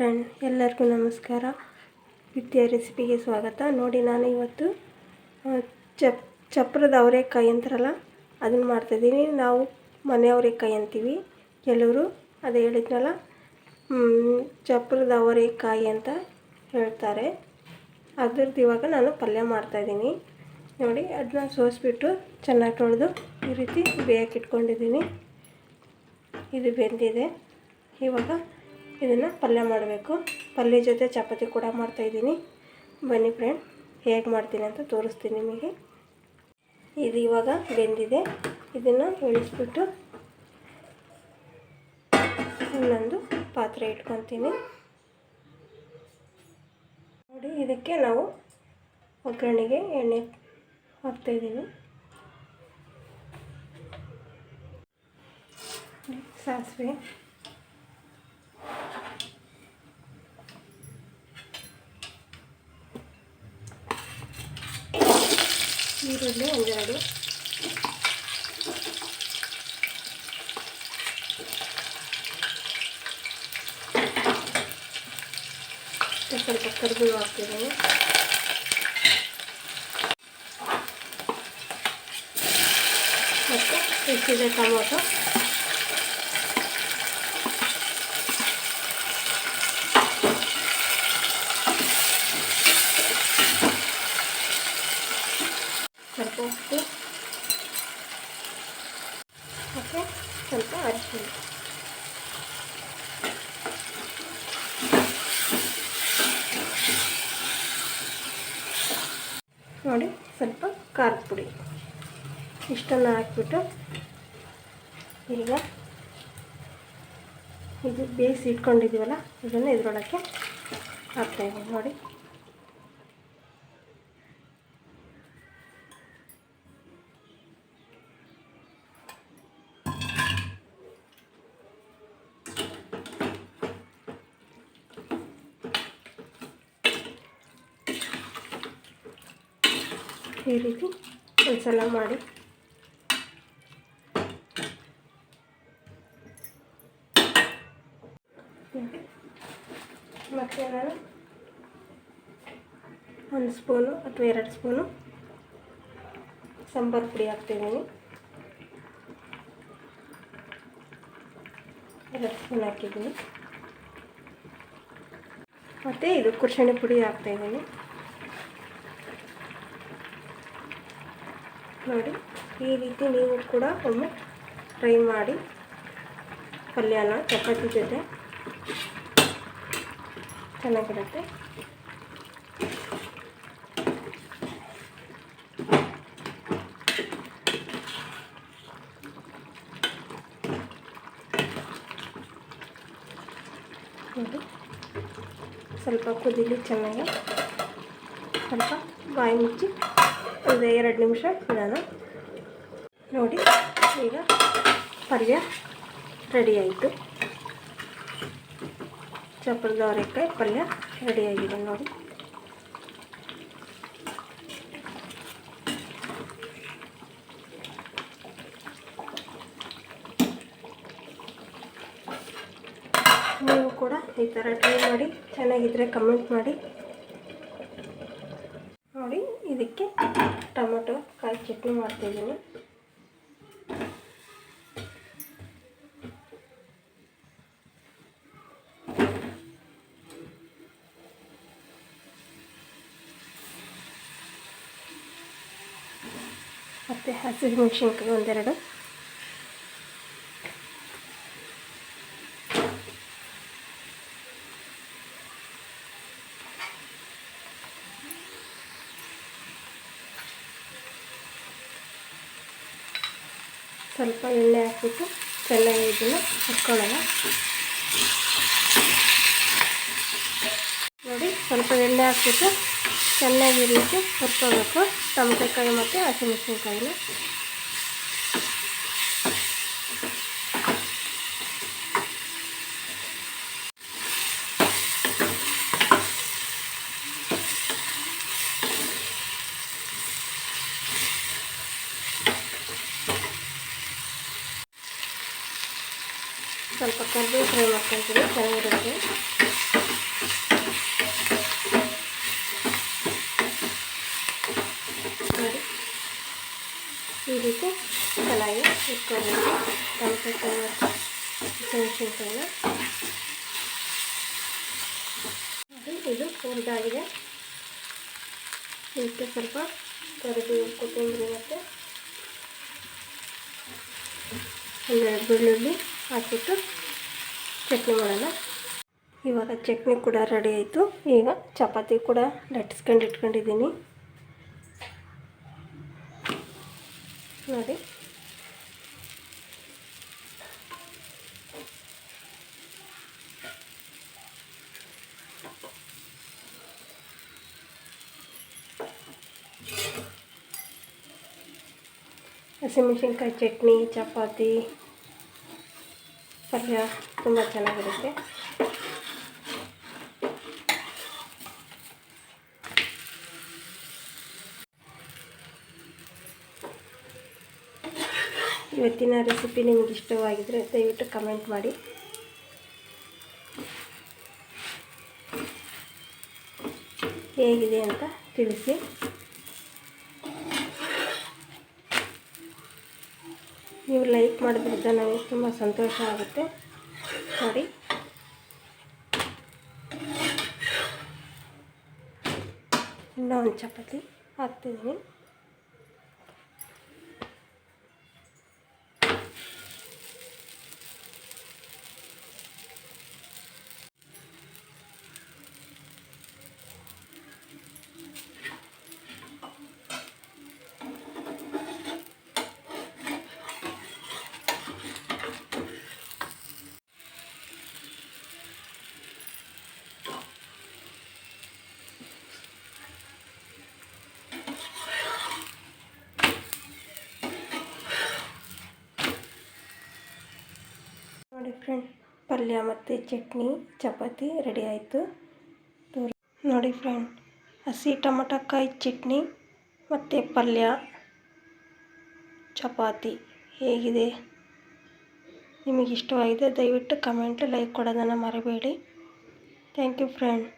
Friend, ಎಲ್ಲರಿಗೂ ನಮಸ್ಕಾರ. ವಿದ್ಯಾ ರೆಸಿಪಿಗೆ ಸ್ವಾಗತ. ನೋಡಿ, ನಾನು ಇವತ್ತು ಚಪ್, ಚಪ್ರದ ಅವರೆಕಾಯಿ ಅಂತಾರಲ್ಲ, ಅದನ್ನು ಮಾಡ್ತಾಯಿದ್ದೀನಿ ನಾವು ಮನೆ ಅವರೆಕಾಯಿ ಅಂತೀವಿ, ಕೆಲವರು. ಅದೇ ಹೇಳಿದ್ನಲ್ಲ ಚಪ್ರದ ಅವರೆಕಾಯಿ ಅಂತ ಹೇಳ್ತಾರೆ. ಅದ್ರದ್ದು ಇವಾಗ ನಾನು ಪಲ್ಯ ಮಾಡ್ತಾಯಿದ್ದೀನಿ ನೋಡಿ ಅದನ್ನ ಸೋಸಿಬಿಟ್ಟು ಚೆನ್ನಾಗಿ ತೊಳೆದು ಈ ರೀತಿ ಬೇಯಕ್ಕೆ ಇಟ್ಕೊಂಡಿದ್ದೀನಿ. ಇದು ಬೆಂದಿದೆ. ಇವಾಗ ಇದನ್ನು ಪಲ್ಯ ಮಾಡಬೇಕು. ಪಲ್ಯ ಜೊತೆ ಚಪಾತಿ ಕೂಡ ಮಾಡ್ತಾಯಿದ್ದೀನಿ ಬನ್ನಿ ಫ್ರೆಂಡ್ ಹೇಗೆ ಮಾಡ್ತೀನಿ ಅಂತ ತೋರಿಸ್ತೀನಿ ನಿಮಗೆ. ಇದು ಇವಾಗ ಬೆಂದಿದೆ. ಇದನ್ನು ಇಳಿಸ್ಬಿಟ್ಟು ಇನ್ನೊಂದು ಪಾತ್ರೆ ಇಟ್ಕೊತೀನಿ. ನೋಡಿ, ಇದಕ್ಕೆ ನಾವು ಒಗ್ಗರಣೆಗೆ ಎಣ್ಣೆ ಹಾಕ್ತಾಯಿದ್ದೀನಿ ಸಾಸಿವೆ. ಈರುಳ್ಳಿ ಒಂದೆರಡು ಸ್ವಲ್ಪ ಕರಿಬೇವು ಹಾಕ್ತಿದ್ದೀನಿ ಮತ್ತು ಹೆಚ್ಚಿದೆ ಟೊಮೊಟೊ ಸ್ವಲ್ಪ ಉಪ್ಪು ಮತ್ತು ಸ್ವಲ್ಪ ಅರಿಶಿನ ನೋಡಿ, ಸ್ವಲ್ಪ ಖಾರದ ಪುಡಿ. ಇಷ್ಟನ್ನು ಹಾಕ್ಬಿಟ್ಟು ಈಗ ಇದು ಬೇಯಿಸಿ ಇಟ್ಕೊಂಡಿದ್ದೀವಲ್ಲ, ಇದನ್ನು ಇದರೊಳಕ್ಕೆ ಹಾಕ್ತಾಯಿದ್ದೀವಿ ನೋಡಿ. ಈ ರೀತಿ ಒಂದ್ಸಲ ಮಾಡಿ. ಮತ್ತು ನಾನು ಒಂದು ಸ್ಪೂನು ಅಥವಾ ಎರಡು ಸ್ಪೂನು ಸಾಂಬಾರು ಪುಡಿ ಹಾಕ್ತಿದ್ದೀನಿ. ಎರಡು ಸ್ಪೂನ್ ಹಾಕಿದ್ದೀನಿ. ಮತ್ತು ಇದು ಕುರ್ಷಣಿ ಪುಡಿ ಹಾಕ್ತಾಯಿದ್ದೀನಿ ನೋಡಿ ಈ ರೀತಿ ನೀವು ಕೂಡ ಒಮ್ಮೆ ಟ್ರೈ ಮಾಡಿ ಪಲ್ಯನ ಚಪಾತಿ ಜೊತೆ ಚೆನ್ನಾಗಿರುತ್ತೆ. ಸ್ವಲ್ಪ ಕುದೀಲಿ ಚೆನ್ನಾಗಿ ಸ್ವಲ್ಪ ಬಾಯಿ ಮುಚ್ಚಿ ಒಂದು ಎರಡು ನಿಮಿಷ ಇಡೋಣ ನೋಡಿ, ಈಗ ಪಲ್ಯ ರೆಡಿ ಆಯಿತು. ಚಪ್ಪರದ ಅವರೆಕಾಯಿ ಪಲ್ಯ ರೆಡಿಯಾಗಿದೆ ನೋಡಿ. ನೀವು ಕೂಡ ಈ ಥರ ಟ್ರೈ ಮಾಡಿ ಚೆನ್ನಾಗಿದ್ದರೆ ಕಮೆಂಟ್ ಮಾಡಿ. ನೋಡಿ ಇದಕ್ಕೆ ಟೊಮೊಟೊ ಕಾಯಿ ಚಟ್ನಿ ಮಾಡ್ತಿದ್ದೀನಿ. ಮತ್ತು ಹಸಿಮೆಣಸಿನ್ಕಾಯಿ ಒಂದೆರಡು. ಸ್ವಲ್ಪ ಎಣ್ಣೆ ಹಾಕ್ಬಿಟ್ಟು ಚೆನ್ನಾಗಿ ಇದನ್ನು ಹುರ್ಕೊಳ್ಳೋಣ ನೋಡಿ, ಸ್ವಲ್ಪ ಎಣ್ಣೆ ಹಾಕ್ಬಿಟ್ಟು ಚೆನ್ನಾಗಿ ರೀತಿ ಹುರ್ಕೋಬೇಕು. ಟೊಮೆಟೊಕಾಯಿ ಮತ್ತು ಹಸಿಮೆಣಸಿನ್ಕಾಯಿನ ಸ್ವಲ್ಪ ಕರಿಬೇವು ಫ್ರೈ ಮಾಡ್ಕೊಳ್ತೀನಿ ಚೆನ್ನಾಗಿರುತ್ತೆ ಈ ರೀತಿ ಚೆನ್ನಾಗಿ ಇಟ್ಕೊಬೇಕು. ಟೊಮೆಟೊ ಮೆಣಸಿನ್ಕಾಯಿನ ಇದು ಹುರಿದಾಗಿದೆ. ಇದಕ್ಕೆ ಸ್ವಲ್ಪ ಕರಿಬೇವು ಕೊತ್ತಂಬರಿ ಮತ್ತು ಬೆಳ್ಳುಳ್ಳಿ. ಹಾಕಿಬಿಟ್ಟು ಚಟ್ನಿ ಮಾಡೋಣ ಇವಾಗ ಚಟ್ನಿ ಕೂಡ ರೆಡಿ ಆಯಿತು ಈಗ ಚಪಾತಿ ಕೂಡ ಲಟ್ಸ್ಕೊಂಡು ಇಟ್ಕೊಂಡಿದ್ದೀನಿ ನೋಡಿ ಹಸಿಮೆಣ್ಸಿನ್ಕಾಯಿ ಚಟ್ನಿ ಚಪಾತಿ ಪಲ್ಯ ತುಂಬ ಚೆನ್ನಾಗಿರುತ್ತೆ. ಇವತ್ತಿನ ರೆಸಿಪಿ ನಿಮಗೆ ಇಷ್ಟವಾಗಿದ್ದರೆ ದಯವಿಟ್ಟು ಕಮೆಂಟ್ ಮಾಡಿ. ಹೇಗಿದೆ ಅಂತ ತಿಳಿಸಿ. ನೀವು ಲೈಕ್ ಮಾಡೋದ್ರಿಂದ ನನಗೆ ತುಂಬ ಸಂತೋಷ ಆಗುತ್ತೆ. ನೋಡಿ. ಇನ್ನೂ ಒಂದು ಚಪಾತಿ ಹಾಕ್ತಿದ್ದೀನಿ ನೋಡಿ ಫ್ರೆಂಡ್ ಪಲ್ಯ ಮತ್ತು ಚಟ್ನಿ, ಚಪಾತಿ ರೆಡಿ ಆಯಿತು. ನೋಡಿ ಫ್ರೆಂಡ್ ಹಸಿ ಟೊಮಟಕಾಯಿ ಚಟ್ನಿ ಮತ್ತು ಪಲ್ಯ, ಚಪಾತಿ ಹೇಗಿದೆ? ನಿಮಗೆ ಇಷ್ಟವಾಗಿದೆ ದಯವಿಟ್ಟು ಕಮೆಂಟ್ ಲೈಕ್ ಕೊಡೋದನ್ನು ಮರಿಬೇಡಿ. Thank you friend